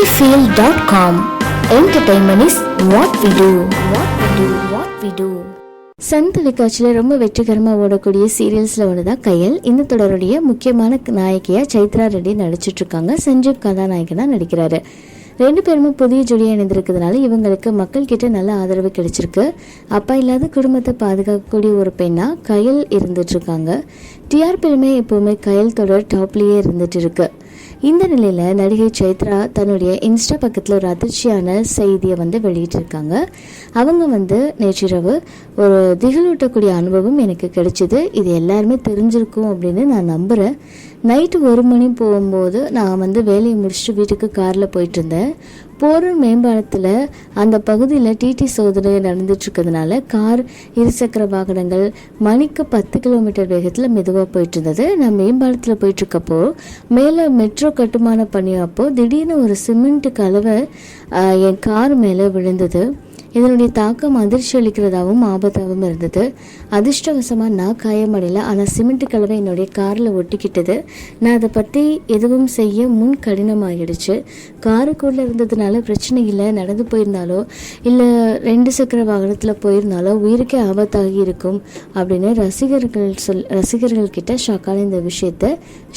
sunnyfield.com. Entertainment is what we do. What we do. What we do. Sun தொலைக்காட்சியில் ரொம்ப வெற்றிகரமாக ஓடக்கூடிய சீரியல்ஸில் ஒன்று தான் கையல் இந்த தொடருடைய முக்கியமான நாயகியாக சைத்ரா ரெட்டி நடிச்சிட்ருக்காங்க சஞ்சீவ் கதாநாயகனாக நடிக்கிறாரு ரெண்டு பேருமே புதிய ஜோடியாக இணைந்திருக்கிறதுனால இவங்களுக்கு மக்கள் கிட்ட நல்ல ஆதரவு கிடைச்சிருக்கு அப்பா இல்லாத குடும்பத்தை பாதுகாக்கக்கூடிய ஒரு பெண்ணாக கையல் இருந்துட்டுருக்காங்க டிஆர்பிலுமே எப்போவுமே கையல் தொடர் டாப்லேயே இருந்துட்டு இருக்குது இந்த நிலையில் நடிகை சைத்ரா தன்னுடைய இன்ஸ்டா பக்கத்தில் ஒரு அதிர்ச்சியான செய்தியை வந்து வெளியிட்டிருக்காங்க. அவங்க வந்து நேற்றிரவு ஒரு திகிலூட்டக்கூடிய அனுபவம் எனக்கு கிடைச்சிது. இது எல்லாருமே தெரிஞ்சிருக்கும் அப்படின்னு நான் நம்புகிறேன் நைட்டு ஒரு மணி போகும்போது நான் வந்து வேலையை முடிச்சுட்டு வீட்டுக்கு காரில் போயிட்டு இருந்தேன். போரூர் மேம்பாலத்தில் அந்த பகுதியில் டிடி சோதனை நடந்துட்டுருக்கிறதுனால கார் இருசக்கர வாகனங்கள் மணிக்கு பத்து கிலோமீட்டர் வேகத்தில் மெதுவாக போயிட்டு இருந்தது நான் மேம்பாலத்தில் போயிட்டுருக்கப்போ மேலே மெட்ரோ கட்டுமான பணி திடீர்னு ஒரு சிமெண்ட்டு கலவை என் கார் மேலே விழுந்தது. இதனுடைய தாக்கம் அதிர்ச்சி அளிக்கிறதாகவும் ஆபத்தாகவும் இருந்தது. அதிர்ஷ்டவசமாக நான் காயமடையல ஆனால் சிமெண்ட் கலவை என்னுடைய காரில் ஒட்டிக்கிட்டது. நான் அதை பற்றி எதுவும் செய்ய முன் கடினமாகிடுச்சு. காருக்குள்ளே இருந்ததுனால பிரச்சனை இல்லை. நடந்து போயிருந்தாலோ இல்லை ரெண்டு சக்கர வாகனத்தில் போயிருந்தாலோ உயிருக்கே ஆபத்தாகி இருக்கும் அப்படின்னு ரசிகர்கள் சொல் ரசிகர்கள் கிட்ட ஷாக்கான இந்த விஷயத்தை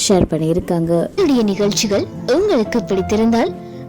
ஷேர் பண்ணியிருக்காங்க. என்னுடைய நிகழ்ச்சிகள் உங்களுக்கு பிடித்திருந்தால்